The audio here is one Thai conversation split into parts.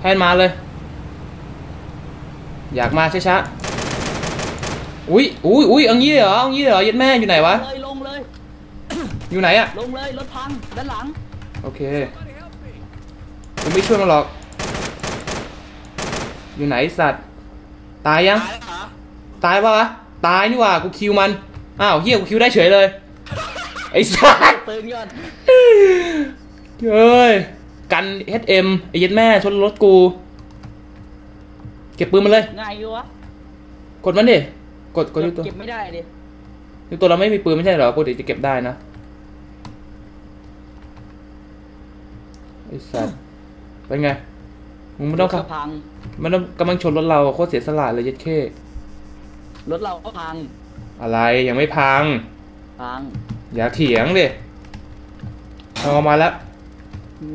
แพนมาเลย อยากมาช้าๆอุ้ยอุ้ยอุ้ยเอังยี่เหรอเอังยี่เหรอยัดแม่อยู่ไหนวะเลยลงเลย อยู่ไหนอะลงเลยรถพังด้านหลัง โอเคผมไม่ช่วยมันหรอก อยู่ไหนสัตว์ ตายยัง ตายแล้วเหรอตายปะวะ ตายนี่หว่ากูคิวมัน อ้าวเฮียกูคิวได้เฉยเลย ไอ้สัตว์ปืน ก่อนเอ้ยกัน HM ไอ้เหี้ยัดแม่ชนรถกู เก็บปืนมันเลยง่ายอยู่วะกดมันดิกดกดที่ตัวเก็บไม่ได้ดิที่ตัวเราไม่มีปืนไม่ใช่เหรอปกติจะเก็บได้นะไอ้สัตว์เป็นไงมึงไม่ต้องขับรถก็พังมันต้องกำลังชนรถเราโคตรเสียสละเลยยัดเข้รถเราก็พัง อะไรยังไม่พัง พัง อย่าเถียงดิเอามาแล้ว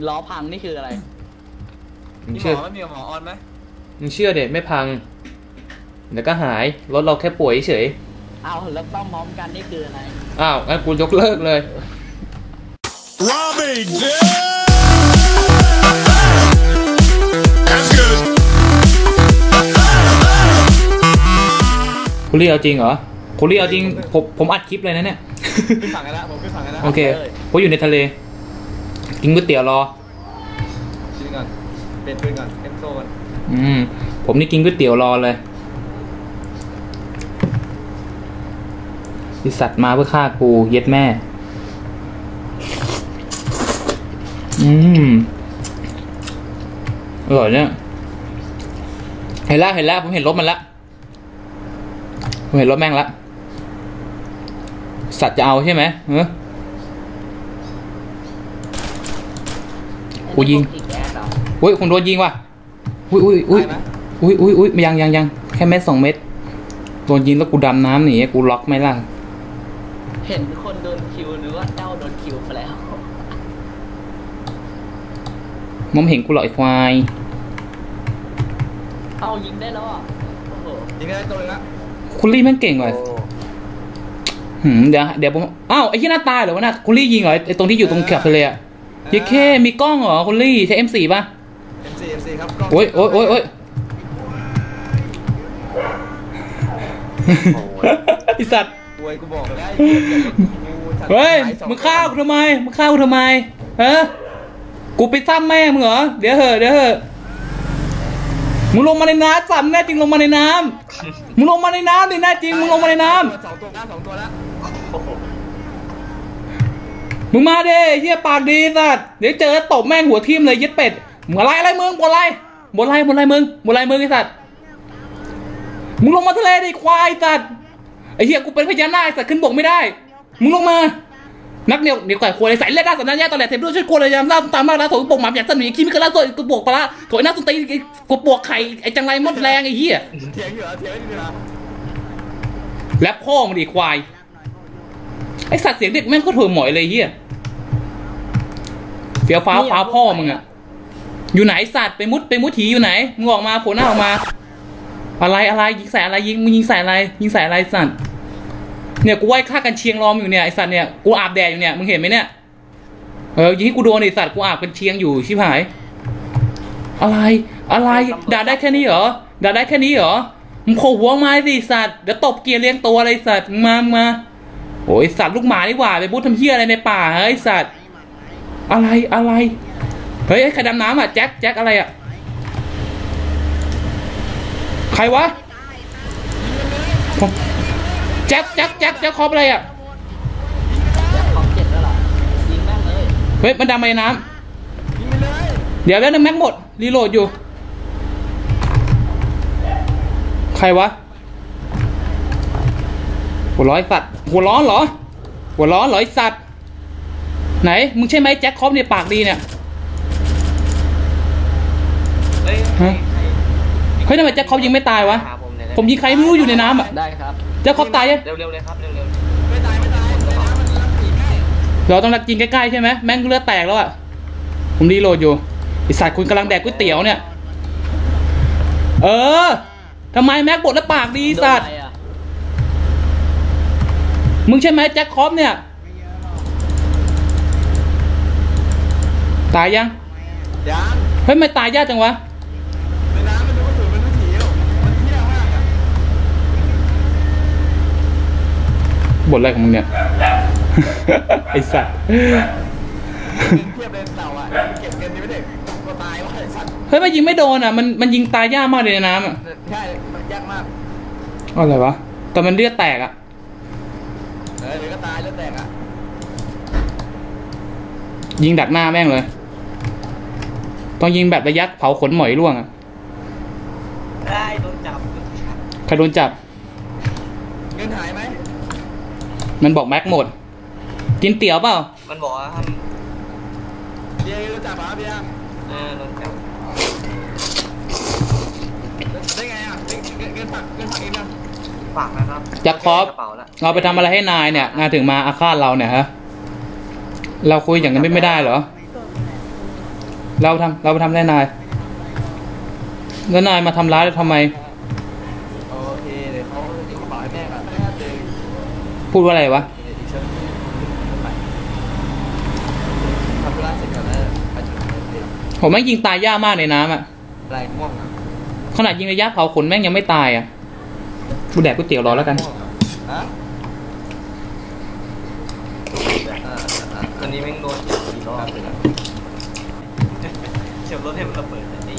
ล้อพังนี่คืออะไรมึงมีหมเชื่ออไหมมีหมอออนไหมมึงเชื่อเด็ไม่พังเดี๋ยวก็หายรถเราแค่ป่วยเฉยเอาแล้วต้องพร้อมกันนี่คืออะไร อ้าวงั้นกูยกเลิกเลย Robbie, That's good. คุณลี่เอาจริงเหรอคุณลี่เอาจริงผมผมอัดคลิปเลยนะเนี่ย ขึ้นฝั่งกันแล้วผมขึ้นฝั่งกันแล้วโอเคเลยผมอยู่ในทะเล กินก๋วยเตี๋ยวรอชิมก่อนเปลี่ยนปืนก่อนเอ็มโซ่ก่อนอืม ผมนี่กินก๋วยเตี๋ยวรอเลยไอสัตว์มาเพื่อฆ่ากูเย็ดแม่ อืม อร่อยเนี่ย เห็นแล้วเห็นแล้วผมเห็นรถมันละผมเห็นรถแม่งละ สัตว์จะเอาใช่ไหมเออ กูยิงไอ้พวกที่แก๊สเหรออุ้ยผมโดนยิงว่ะอุ้ยอุ้ยอุ้ยตายไหมอุ้ยอุ้ยอุ้ยยังยังยังแค่เม็ดสองเม็ดโดนยิงแล้วกูดำน้ำหนีกูล็อกไม่ล่ะเห็นคนโดนคิวหรือว่าเจ้าโดนคิวไปแล้วมอมเห็นกูหรอกไอ้ควายเอายิงได้แล้วอะโอ้โหยิงได้ตัวหนึงละคุณลี่แม่งเก่งว่ะหืมเดี๋ยวเดี๋ยวผมอ้าวไอ้ที่หน้าตายเหรอวะน่ะคุณลี่ยิงเหรอไอ้ตรงที่อยู่ตรงแคบทะเลอะ ยี่เคมีกล้องเหรอคุณลี่ใช้ M4 ป่ะเอ็มซีเอ็มซีครับกล้องโอ้ยโอ้ยโอ้ยโอ้ยไอสัตว์โวยกูบอกแล้วเฮ้ยมึงฆ่ากูทำไมมึงฆ่ากูทำไมฮะกูไปซ้ำแม่มึงเหรอเดี๋ยวเหอะเดี๋ยวเหอะมึงลงมาในน้ำสัมแน่จริงลงมาในน้ำมึงลงมาในน้ำดิแน่จริงมึงลงมาในน้สองตัวแล้วสองตัวแล้วำ มึงมาดิเฮียปากดีสัตว์เดี๋ยวเจอตบแม่งหัวทิ่มเลยย็ดเป็ดมึงอะไรอะไรมึงบนอะไรบนอะไรบนอะไรมึงบนอะไรมึงไอสัตว์มึงลงมาทะเลดิควายสัตว์ไอเฮียกูเป็นพญานาคไอ้สัตว์ขึ้นบกไม่ได้ มึงลงมานักเดียวเดี๋ยวก่อยควรเลยใส่เลือดด้านสันนัญญาตอนแรกเทปด้วยช่วยกลัวเลยยามหน้าตามมากนะโถปกหมาอยากสนิทคิมก็แล้วตัวกูปวกปลาโถหน้าสุนตีกูปวกไข่ไอ้จังไรมดแรงไอ้เหี้ยเถียงอยู่เหรอเถียงอยู่เหรอและพ่อมึงดิควายไอสัตว์เสียงเด็กแม่งก็ถ่วหมอยเลยเหี้ย เฟี้ยวฟ้าวฟ้าวพ่อมึงอะอยู่ไหนสัตว์ไปมุดไปมุดถีอยู่ไหนมึงออกมาโผล่หน้าออกมา อะไรอะไรยิงใส่อะไรยิงมึงยิงใส่อะไร ยิงใส่อะไรสัตว์เนี่ยกูไหว้ฆ่ากันเชียงรอมอยู่เนี่ยไอสัตว์เนี่ยกูอาบแดดอยู่เนี่ยมึงเห็นไหมเนี่ยเออยิงให้กูโดนไอสัตว์กูอาบกันเชียงอยู่ชิบหาย อะไรอะไรด่าได้แค่นี้เหรอด่าได้แค่นี้เหรอมึงโขหัวไม้สิสัตว์เดี๋ยวตบเกียร์เลี้ยงตัวอะไรสัตว์มึงมามึงมาโอ้ยสัตว์ลูกหมานี่หว่าไปบุ้ทำเหี้ยอะไรในป่าเฮ้ยสัตว์ อะไรอะไรเฮ้ยใครดำน้ำอะแจ็คแจ็คอะไรอะใครวะแจ็คแจ็คแจ็คแจ็คคอปอะไรอะเฮ้ยมันดำไปในน้ำเดี๋ยวแล้วนึงแม็กหมดรีโหลดอยู่ ใครวะหัวร้อยสัตว์หัวร้อนเหรอ หัวร้อนเหรอไอสัตว์ ไหน มึงใช่ไหมแจ็คคอปเนี่ยปากดีเนี่ยเฮ้ยฮะเฮ้ยทำไมแจ็คคอปยิงไม่ตายวะ หาผมเนี่ยผมยิงใครไม่รู้อยู่ในน้ำอะ ได้ครับ แจ็คคอปตายยังเร็วๆเลยครับเร็วๆไม่ตายไม่ตายในน้ำมันรับผีง่ายเราต้องรักยิงใกล้ๆใช่ไหมแม่งเลือดแตกแล้วอะ ผมรีโหลดอยู่ไอสัตว์คุณกำลังแดกก๋วยเตี๋ยวเนี่ย เออทำไมแม็กบดแล้วปากดีสัตว์ โดนอะไรอะมึงใช่ไหมแจ็คคอปเนี่ย ตายยังยังเฮ้ยไม่ตายยากจังวะบทแรกของมึงเนี่ยไอสัตว์เฮ้ยมันยิงไม่โดนอะมันมันยิงตายยากมากเลยในน้ำอะใช่มันยากมากอะไรวะแต่มันเลือดแตกอะเออยก็ตายเลือดแตกอะยิงดักหน้าแม่งเลย ต้องยิงแบบระยะเผาขนหมอยร่วงอะได้โดนจับใครโดนจับ เงินหายไหม มันบอกแม็กหมด กินเตี๋ยวเปล่า มันบอกว่าห้ามเบียร์รู้จักป่ะเบียร์เออโดนจับได้ไงอะเงินเงินเงินฝากเงินฝากเองนะฝากนะครับจักรคอฟกระเป๋าละเราไปทำอะไรให้นายเนี่ยนายถึงมาอาฆาตเราเนี่ยฮะ เราคุยอย่างนั้นไม่ได้เหรอ เราทำเราไปทำอะไรให้นาย แล้วนายมาทำร้ายเราทำไมโอเคเดี๋ยวเขาเอากระเป๋าให้แม่ก่อนพูดว่าอะไรวะผมแม่งยิงตายยากมากในน้ำอะอะไรม่วงนะขนาดยิงระยะเผาขนแม่งยังไม่ตายอะกูแดกก๋วยเตี๋ยวรอแล้วกันอันนี้แม่งโดนจับกี่รอบเลยนะ เฉียบรถให้มันระเบิดไอ้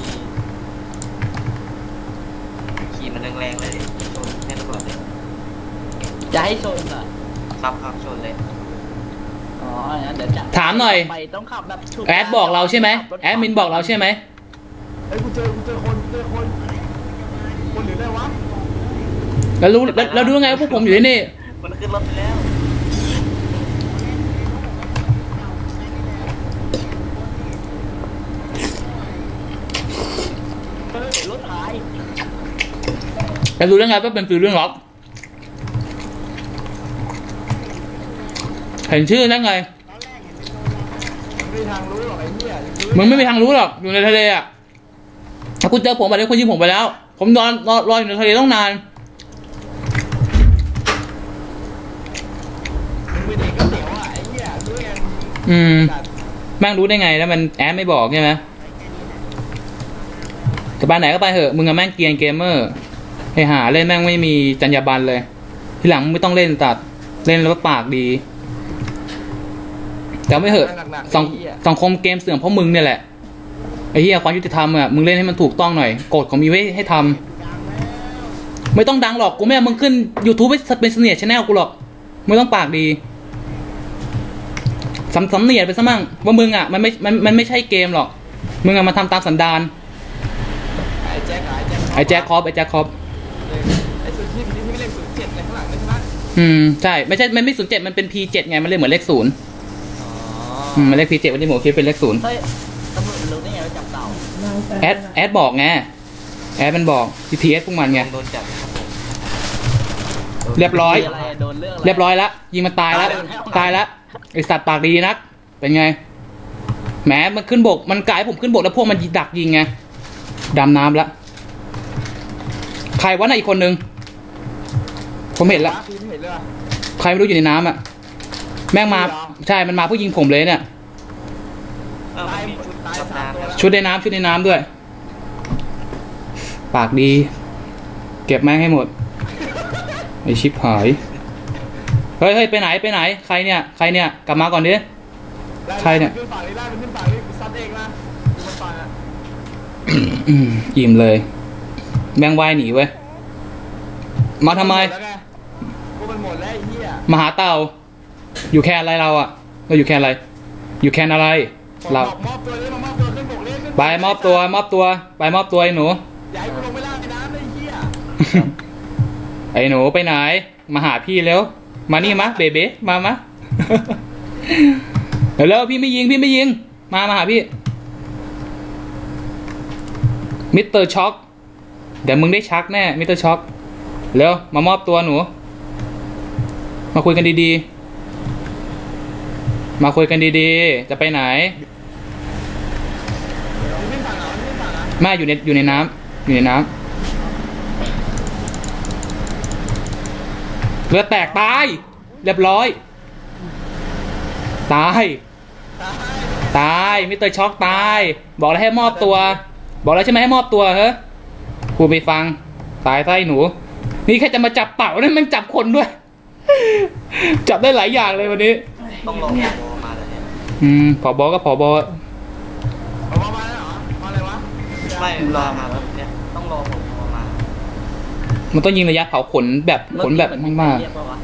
ขี่มันแรงๆเลยชนแค่ระเบิดเลยจะให้ชนเหรอครับครับชนเลยอ๋องั้นเดี๋ยวจะถามหน่อย ไปต้องขับแบบฉุแอดบอกเราใช่ไหมแอดมินบอกเราใช่ไหมเอ้ยกูเจอกูเจอคนเจอคนคนหรืออะไรวะแล้วรู้แล้วแล้วรู้ไงว่าพวกผมอยู่ที่นี่มันขึ้นรถไปแล้ว เฮ้ยรถหายแล้วรู้ได้ไงว่าเป็นฟิลเรื่องล็อกเห็นชื่อได้ไงไม่มีทางรู้หรอกไอ้เหี้ยมึงไม่มีทางรู้หรอกอยู่ในทะเลอะถ้าคุณเจอผมแบบนี้คุณยิงผมไปแล้ว ผมนอนรอรออยู่ในทะเลต้องนานมึงเป็นเด็กก็เสียวอะไอ้เหี้ยรู้ยังอืมจัดแม่งรู้ได้ไงแล้วมันแอดไม่บอกใช่ไหม จะไปไหนก็ไปเถอะมึงอะแม่งเกรียนเกมเมอร์ให้หาเล่นแม่งไม่มีจรรยาบรรณเลย ทีหลังมึงไม่ต้องเล่นตัดเล่นแล้วปากดีแต่ไม่เหอะหนักๆสังไอ้เหี้ยสังคมเกมเสื่อมเพราะมึงเนี่ยแหละไอ้เหี้ยความยุติธรรมอะมึงเล่นให้มันถูกต้องหน่อยกฎเขามีไว้ให้ทำไม่ต้องดังหรอกกูไม่เอามึงขึ้น YouTube ให้เป็นเสนียชแนลกูหรอกไม่ต้องปากดีสำสำเนียดไปซะมั่งว่ามึงอะมันไม่มันมันไม่ใช่เกมหรอก มึงอะมาทำตามสันดานไอ้แจ็คอะ ไอ้แจ็คไอ้แจ็คคอปไอ้แจ็คคอปไอ้สุดที่ที่ไม่เล่นศูนย์เจ็ดอะไรข้างหลังเลยใช่ไหมอืมใช่ไม่ใช่มันไม่ศูนย์เจ็ดมันเป็น P เจ็ดไงมันเลยเหมือนเลขศูนย์อ๋ออืมมันเลข P เจ็ดวันที่ผมคิดเป็นเลขศูนย์เฮ้ยตำรวจรู้ได้ไงว่าจับเต่าแอดแอดบอกไงแอดมันบอก TTS พวกมันไงโดนจับครับผมเรียบร้อยมีอะไรโดนเรื่องอะไร เรียบร้อยแล้วยิงมันตายแล้ว ตายแล้วไอสัตว์ปากดีนัก เป็นไงแหมมันขึ้นบกมันกลายผมขึ้นบกแล้วพวกมันดักยิงไงดำน้ำละ ใครวะน่ะอีกคนนึง ผมเห็นละพี่ไม่เห็นเลยว่ะใครไม่รู้อยู่ในน้ำอะ แม่งมาเหรอใช่มันมาเพื่อยิงผมเลยเนี่ยเออมันมีชุดตายดำสามตัวน้ำแล้วชุดในน้ำชุดในน้ำด้วย ปากดี เก็บแม่งให้หมดไอชิปหาย เฮ้ยเฮ้ยไปไหนไปไหน ใครเนี่ย ใครเนี่ย กลับมาก่อนดิ ใครเนี่ย ขึ้นฝั่งนี้ได้มันขึ้นฝั่งนี้กูซัดเองนะกูมันฝั่งอะอืมอิ่มเลย แบงค์วายหนีเว้ย มาทำไมแล้วงกูมันหมดแล้วไอ้เหี้ยมาหาเต่า อยู่แค่อะไรเราอะเราอยู่แค่อะไร อยู่แค่อะไร เรา บอกมอบตัวเลยมามอบตัวขึ้นบกเลยขึ้นบกไปมอบตัวมอบตัว ไปมอบตัวไอ้หนู อย่าให้กูลงไปล่างในน้ำเลยไอ้เหี้ยไอ้หนูไปไหน มาหาพี่แล้ว มานี่มะเบเบ้มามะ เดี๋ยวแล้วพี่ไม่ยิงพี่ไม่ยิง มามาหาพี่ มิสเตอร์ช็อก เดี๋ยวมึงได้ชักแน่มิเตอร์ช็อกเร็วมามอบตัวหนู มาคุยกันดีๆ มาคุยกันดีๆ จะไปไหนมึงขึ้นฝั่งเหรอมึงขึ้นฝั่งเหรอแม่อยู่ในอยู่ในน้ำอยู่ในน้ำเรือแตกตาย เรียบร้อย ตาย ตายมิเตอร์ช็อกตาย บอกแล้วให้มอบตัว บอกแล้วใช่ไหมให้มอบตัวเฮ้ กูไปฟัง ตายใต้หนู นี่แค่จะมาจับเต่าเนี่ยมันจับคนด้วย จับได้หลายอย่างเลยวันนี้ ต้องรอโมมาเลยเนี่ยอืมผอบอก็ผอบอเอามามาแล้วเหรอมาอะไรวะไม่รอมาแล้วเนี่ยต้องรอผมโมมา มันต้องยิงระยะเผาขนแบบขนแบบมากเรียกว่าวะ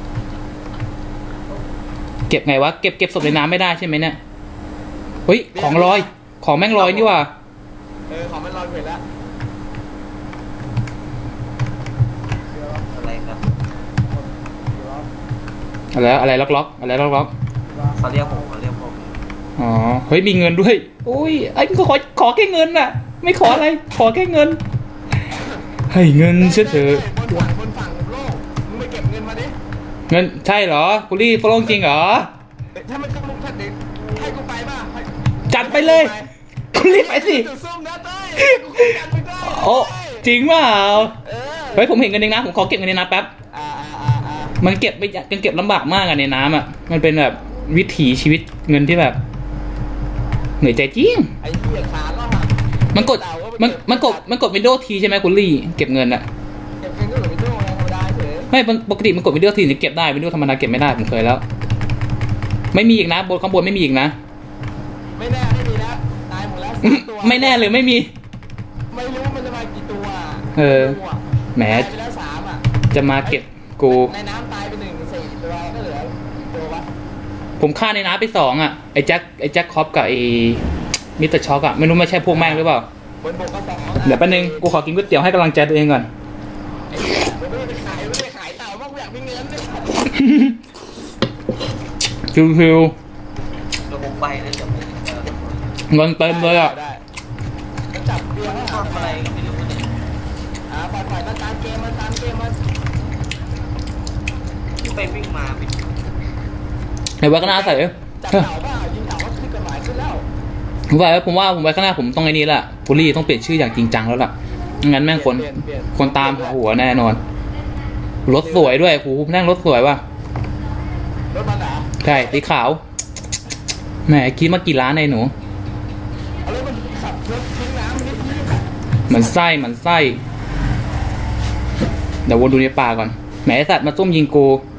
ๆเก็บไงวะเก็บเก็บศพในน้ำไม่ได้ใช่ไหมเนี่ยเฮ้ยของลอย ของแม่งลอยนี่ว่ะเออของมันลอยเห็นแล้ว อะไรครับ อะไรอะไรล็อกล็อกอะไรล็อกล็อกเขาเรียกผมเขาเรียกผมอ๋อเฮ้ยมีเงินด้วยอุ้ยไอ้ก็ขอขอแค่เงินน่ะ ไม่ขออะไรขอแค่เงิน ให้เงินเฉยบนฝั่งบนฝั่งโลกมึงไปเก็บเงินมาดิๆเงินใช่เหรอกุลี่ฟอลงจริงเหรอถ้ามันถ้ามึงถ้าเด็กให้กูไปป่ะให้จัดไปเลยกุลี่ไปสิจุดส้มนะเต้ยกูคุยกันไม่ได้โอ้จริงเปล่าเออเฮ้ยผมเห็นเงินในน้ำผมขอเก็บเงินในน้ำแป๊บอ่าอ่าอ่าอ่า มันเก็บไม่ยังเก็บลำบากมากอะในน้ำอะมันเป็นแบบวิถีชีวิตเงินที่แบบ เหนื่อยใจจริงไอ้เหี้ยขาก็หักมันกดมันมันกดมันกดวินโดว์ทีใช่ไหมคุณลี่เก็บเงินอะเก็บเงินก็เหลือไม่ต้องธรรมดาเฉยไม่มันปกติมันกดวินโดว์ทีถึงเก็บได้วินโดว์ธรรมดาเก็บไม่ได้ผมเคยแล้ว ไม่มีอีกนะบนข้างบนไม่มีอีกนะไม่แน่ไม่มีแล้วตายหมดแล้วอื้อสามตัวไม่แน่เลยไม่มี ไม่รู้มันจะมากี่ตัวะเออไม่รู้ะแหมตายไปแล้วสามอะจะมาเก็บกูในน้ำตายไปหนึ่งสี่ตัวก็เหลือกี่ตัววะ ผมฆ่าในน้ำไปสองอะไอ้แจ็คไอ้แจ็คคอปกับไอ้มิสเตอร์ช็อกอะไม่รู้ไม่ใช่พวกแม่งหรือเปล่าบนบกก็สองเดี๋ยวแป๊บนึงกูขอกินก๋วยเตี๋ยวให้กำลังใจตัวเองก่อนไอ้เหี้ยมันไม่ได้ไปขายไม่ได้ไปขายเต่าบ้างอยากมีเงินด้วยคิวคิวเดี๋ยวผมไปนะเดี๋ยวผมเออเงินเต็มเลยอะได้มันจับเบียร์ให้ทำอะไรก็ไม่รู้เนี่ยอ่าปล่อยปล่อยมันตามเกมมันตามเกมมันไปวิ่งมาไป เดี๋ยวไว้ข้างหน้าใส่เอ้ยจับเต่าเปล่ายิงเต่าก็ขึ้นกฎหมายขึ้นแล้วผมว่าผมว่าผมไว้ข้างหน้าผมต้องไอ้นี่ละปุรี่ต้องเปลี่ยนชื่ออย่างจริงจังแล้วล่ะไม่งั้นแม่งคนเปลี่ยนเปลี่ยนคนตามหาหัวแน่นอน รถสวยด้วยโหนั่งรถสวยว่ะรถมันเหรอใช่สีขาวแหมคิดมากี่ล้านไอ้หนูเอารถมันขับรถทิ้งน้ำนิดนึงเหมือนไส้เหมือนไส้เดี๋ยววนดูในป่าก่อนแหมไอ้สัตว์มาซุ่มยิงกูเอาปากกัน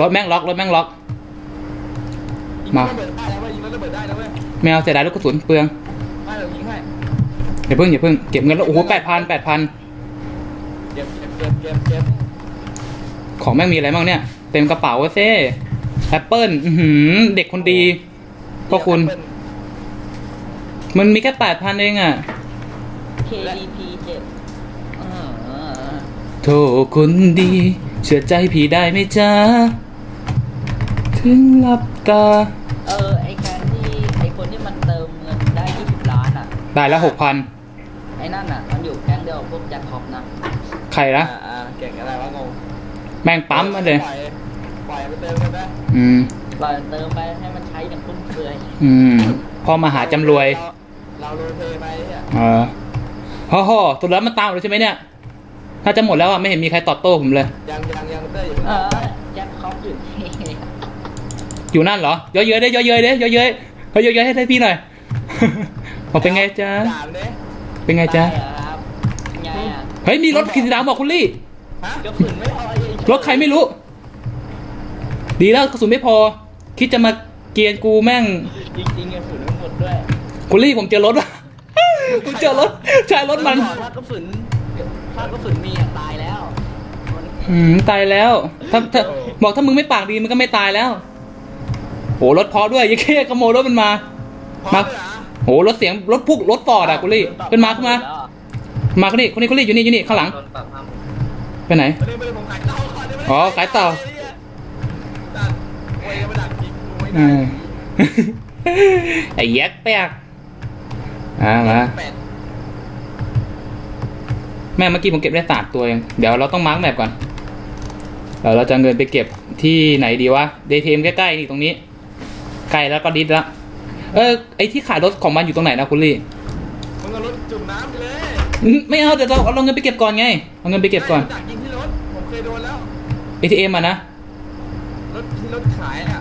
รถแม่งล็อกรถแม่งล็อก มายิงระเบิดได้แล้วเว้ยยิงรถระเบิดได้แล้วเว้ยไม่เอาเสียดายลูกกระสุนเปลืองไม่เรายิงให้อย่าเพิ่งอย่าเพิ่งเก็บเงินแล้วโอ้โหแปดพันแปดพันเก็บเก็บเก็บเก็บเก็บของแม่งมีอะไรบ้างเนี่ย เต็มกระเป๋าเซ่แอปเปิลอื้อหือเด็กคนดีพ่อคุณ มันมีแค่แปดพันเองอะ KDP เจ็ดอ่าโทคนดี เชื่อใจพี่ได้ไหมจ๊ะ ถึงหลับตา เออไอการที่ไอคนที่มันเติมเงินได้20ล้านอะ ได้แล้วหกพันไอ้นั่นอะ มันอยู่แก๊งเดียวกับพวกแจ็คคอปนะ ใครอ่านะอ่าเก่งอะไรวะงงแม่งปั๊มมาเลยปล่อยปล่อยไปเติมกันนะอืม ปล่อยมันเติมไปให้มันใช้อย่างฟุ่มเฟือยอืมพ่อมาหาจำรวยเราเราโรลเพลย์ไปเนี่ยเออฮ่อฮ่อสุดแล้วมันตามเลยใช่ไหมเนี่ย ถ้าจะหมดแล้วอะไม่เห็นมีใครตอบโต้ผมเลย ยังยังยังเต้ยอยู่เอข้างหอ น้า แจ็คคอปอยู่ที่ อยู่นั่นเหรอเยอะๆเด้เยอะๆเด้เยอะๆเฮ้ยเยอะๆให้ได้พี่หน่อยบอกเป็นไงจ๊ะด่ามเด้เป็นไงจ๊ะด้เหรอครับไงอะเฮ้ยมีรถสีดำบอกคุณลี่ฮะกระสุนไม่พออีกรถใครไม่รู้ ดีแล้วกระสุนไม่พอ คิดจะมาเกรียนกูแม่งจริงๆกระสุนมันหมดด้วยคุณลี่ผมเจอรถว่ะผมเจอรถใช่รถมันถ้ากระสุนถ้ากระสุนมีอะตายแล้วมันอืมตายแล้วถ้าถ้าบอกถ้ามึงไม่ปากดีมันก็ไม่ตายแล้วโห รถเพอด้วยยังแค่ขโมยรถมันมาพร้อมามเลยเหรอโหรถเสียงรถพุกรถฟอร์ดอะคุณลี่ขึ้นมาขึ้นมา มาคนนี้คนนี้คนนี้อยู่นี่อยู่นี่ข้างหลังโดนปรับห้ามไปไหนไม่ได้ไม่ได้ผมขายเต่าก่อนได้ไหมอ๋อขายเต่าดันเวยมาดักยิงกูไม่อืได้มไอ้แยักแป๊กอ่ามาเป็ดแม่เมื่อกี้ผมเก็บได้สามตัวเองเดี๋ยวเราต้องมาร์กแมปก่อนเดี๋ยวเราจะเอาเงินไปเก็บที่ไหนดีวะเดทมใกล้ๆนี่ตรงนี้ ใกล้แล้วก็ดิสละเออไอที่ขายรถของมันอยู่ตรงไหนนะคุณลี่มึงเอารถจุ่มน้ำไปเลยอืมไม่เอาเดี๋ยวเราเอาเงินไปเก็บก่อนไงเอาเงินไปเก็บก่อนใช่มัดักยิงที่รถผมเคยโดนแล้ว ATM อะนะรถที่รถขายอะ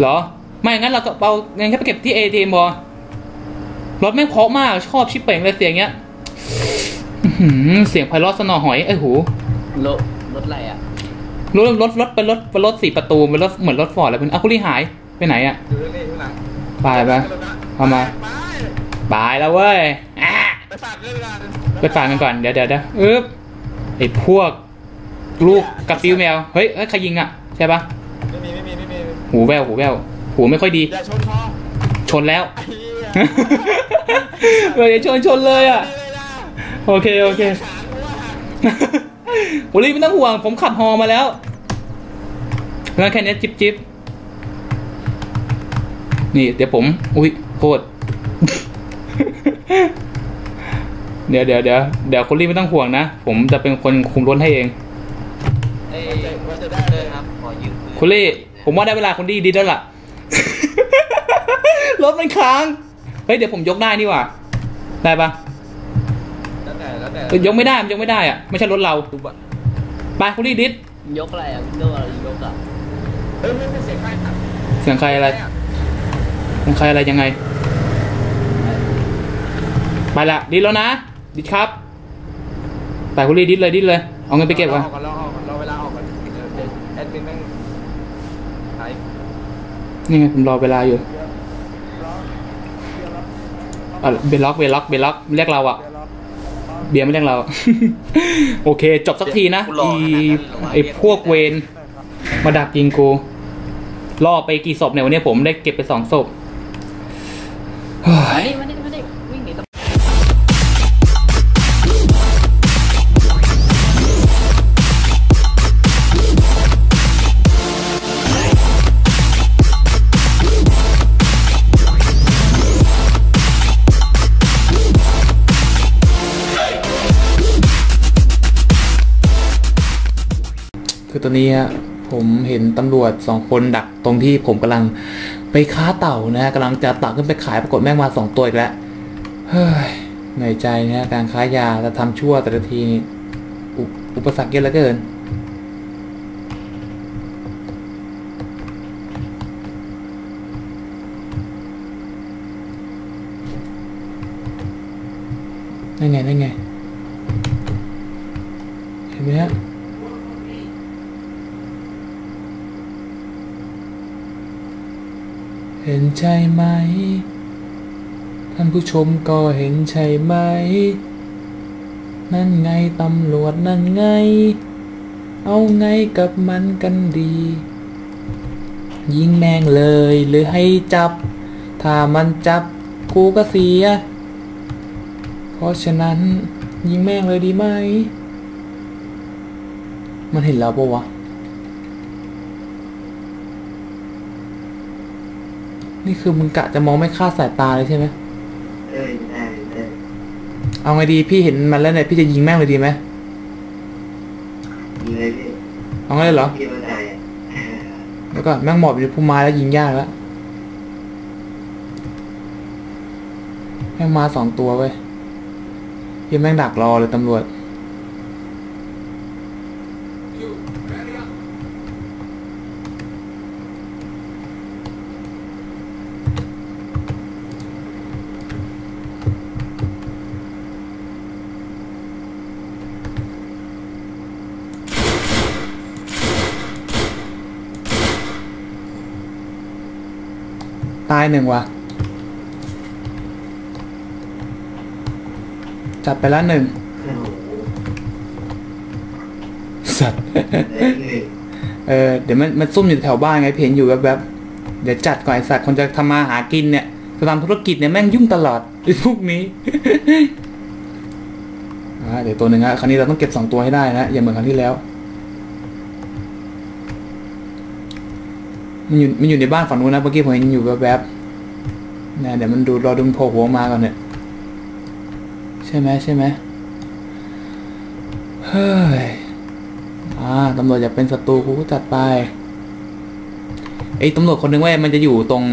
เหรอ ไม่งั้นเราก็เอาเงินแค่ไปเก็บที่ ATM พอรถแม่งเพราะมากชอบชิปเป่งเลยเสียงเงี้ยอื้อหือเสียงไพเราะสนอหอยไอ้ยหูรถรถอะไรอะรถรถรถเป็นรถเป็นรถสี่ประตูเป็นรถเหมือนรถฟอร์ดเลยเป็นอะคุณลี่หาย ไปไหนอะอยู่นี่ข้างหลังไปไปเอามาไปบายแล้วเว้ยอะไปฝากเรื่องกันไปฝากกันก่อน เดี๋ยวเดี๋ยวเดี๋ยวอึ๊บไอ้พวก ลูกกับฟิวแมว เฮ้ยเฮ้ยใครยิงอะ ใช่ปะไม่มีไม่มีไม่มีหูแววหูแววหูไม่ค่อยดีอย่าชนพอชนแล้วไอ้เหี้ยเฮ้ยชนชนเลยอะนี่เลยนะโอเคโอเคขากูว่าหักโอลี่ไม่ต้องห่วง ผมขับฮอมาแล้วเรื่องแค่นี้จิบจิบ นี่เดี๋ยวผม อุ้ยโคตรเดี๋ยวเดี๋ยวเดี๋ยวเดี๋ยวคุณลี่ไม่ต้องห่วงนะ ผมจะเป็นคนคุมรถให้เองเอ้ยว่าจะได้เดิเลนยครับ ขอยืมปืนคุณลี่ ผมว่าได้เวลาคุณลี่ดีแล้วล่ะ รถมันค้าง เฮ้ยเดี๋ยวผมยกได้นี่หว่า ได้ปะแล้วแต่แล้วแต่เอ้ยยกไม่ได้มันยกไม่ได้อะไม่ใช่รถเราดูบะไปคุณลี่ดิสยกอะไรอะวินโดว์อะไรยกอะเฮ้ยไม่เป็นเสียงใครตัดเสียงใครอะไร เสียงใครอะไรยังไง ไปละดิสแล้วนะ ดิสครับไปคุณลี่ดิสเลยดิสเลย เอาเงินไปเก็บก่อนรอก่อนรอก่อนรอเวลาออกก่อนเดี๋ยวเดี๋ยวแอดมินแม่งหายนี่ไงผมรอเวลาอยู่อะเบล็อกเบล็อกเบล็อกเรียกเราอะเบียร์ไม่เรียกเรา โอเค จบสักทีนะอีไอพวกเวนมาดักยิงกูล่อไปกี่ศพเนี่ยวันนี้ผมได้เก็บไปสองศพ มายนี่มานี่มานี่วิ่งหนีตำคือตอนนี้ผมเห็นตำรวจสองคนดักตรงที่ผมกำลัง ไปค้าเต่านะฮะกำลังจะตักขึ้นไปขายปรากฏแม่งมาสองตัวอีกแล้วเฮ้ยเหนื่อยใจนะฮะการค้ายาแต่ทำชั่วแต่ละทีนี่อุอุปสรรคเยอะเหลือเกินนั่นไงนั่นไงเห็นไหมฮะ เห็นใช่ไหม ท่านผู้ชมก็เห็นใช่ไหม นั่นไงตำรวจนั่นไง เอาไงกับมันกันดี ยิงแมงเลยหรือให้จับ ถ้ามันจับกูก็เสีย เพราะฉะนั้นยิงแม่งเลยดีไหม มันเห็นเราปะวะ นี่คือมึงกะจะมองไม่คลาดสายตาเลยใช่ไหมเออใช่ใช่เอาไงดีพี่เห็นมันแล้วเนี่ยพี่จะยิงแม่งเลยดีไหมยิงเลยพี่เอาไงเลยเหรอพี่เข้าใจอะแล้วก็แม่งหมอบอยู่ในพุ่มไม้แล้วยิงยากแล้วแม่งมาสองตัวเว้ยยังแม่งดักรอเลยตำรวจ ตายหนึ่งว่ะ จับไปแล้วหนึ่งโอ้โหสัตว์เอ้ยหนึ่งเออเดี๋ยวมันมันซุ่มอยู่แถวบ้านไงเพนอยู่แวบๆเดี๋ยวจัดก่อนไอสัตว์คนจะทำมาหากินเนี่ยจะทำธุรกิจเนี่ยแม่งยุ่งตลอดไอ้พวกนี้อ่าเดี๋ยวตัวหนึ่งฮะครั้งนี้เราต้องเก็บสองตัวให้ได้นะ อย่าเหมือนครั้งที่แล้ว มันอยู่มันอยู่ในบ้านฝั่งนู้นนะเมื่อกี้ผมเห็นอยู่แวบๆนะเดี๋ยวมันดูรอดูมันโผล่หัวมาก่อนเนี่ยใช่ไหมใช่ไหมเฮ้ยอ่าตำรวจอยากเป็นศัตรูกูก็จัดไปไอ้ตำรวจคนนึงเว้ยมันจะอยู่ตรง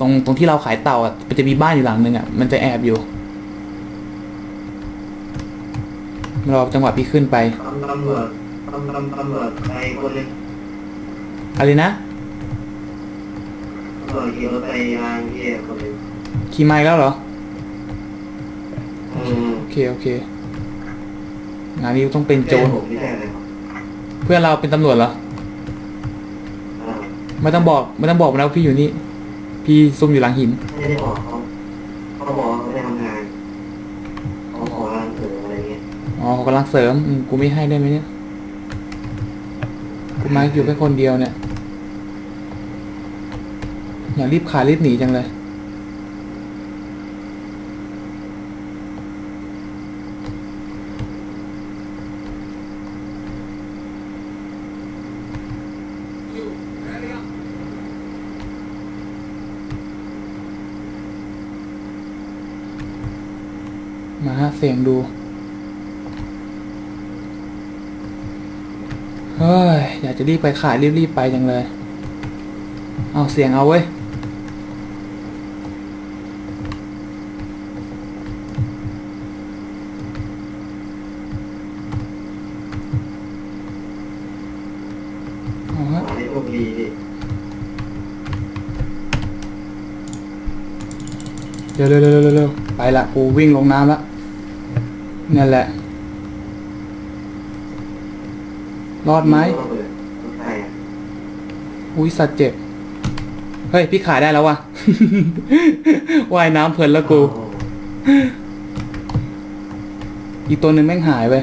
ตรงตรงที่เราขายเต่าอะมันจะมีบ้านอยู่หลังนึงอะมันจะแอบอยู่รอจังหวะพี่ขึ้นไปตำตำรวจตำตำตำรวจไปคนหนึงอะไรนะ ตำรวจขี่รถไปทางที่คนหนึงขี่ไม้แล้วเหรอ อืมโอเค โอเคงานนี้ต้องเป็นโจร ผมไม่ใช่เลยเพื่อนเราเป็นตำรวจเหรอไม่ต้องบอก ไม่ต้องบอกนะว่าพี่อยู่นี่ พี่ซุ่มอยู่หลังหิน ไม่ได้บอกเขาเขาบอกว่าไม่ได้ทำงานเขาขอร้านเสริมอะไรเงี้ยอ๋อเขากำลังเสริมอืมกูไม่ให้ได้ไหมเนี่ย กูมาอยู่แค่คนเดียวเนี่ย อยากรีบขายรีบหนีจังเลย มาฮะเสียงดู เฮ้ย อยากจะรีบไปขายรีบๆไปจังเลย เอาเสียงเอาเว้ย เอาฮะ ขอให้โชค ดีดิเร็วเร็วเร็วเร็วไปละกูวิ่งลงน้ำละนั่นแหละ รอดไหมอุ้ยสัตว์เจ็บ เฮ้ย พี่ขายได้แล้ววะว่ายน้ำเพลินแล้วกูอ้อีกตัวหนึ่งแม่งหายไป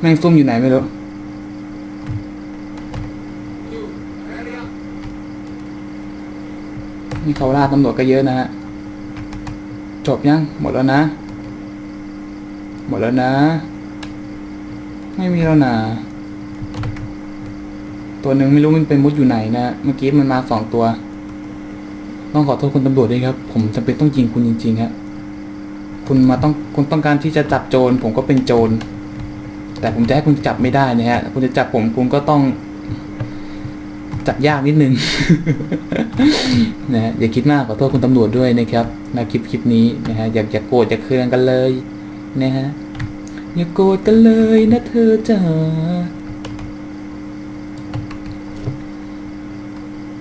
แม่งซุ่มอยู่ไหนไม่รู้ นี่เขาล่าตำรวจก็เยอะนะฮะ จบยัง หมดแล้วนะ หมดแล้วนะ ไม่มีแล้วนะตัวหนึ่งไม่รู้มันเป็นมุดอยู่ไหนนะเมื่อกี้มันมาสองตัว ต้องขอโทษคุณตำรวจด้วยครับ ผมจำเป็นต้องยิงคุณจริงๆฮะคุณมาต้องคุณต้องการที่จะจับโจร ผมก็เป็นโจร แต่ผมจะให้คุณจับไม่ได้นะฮะ คุณจะจับผมคุณก็ต้อง จับยากนิดนึงนะอย่าคิดมากขอโทษคุณตำรวจด้วยนะครับในคลิปคลิปนี้นะฮะอย่าอย่าโกรธอย่าเคืองกันเลยนะฮะอย่าโกรธกันเลยนะเธอจ้า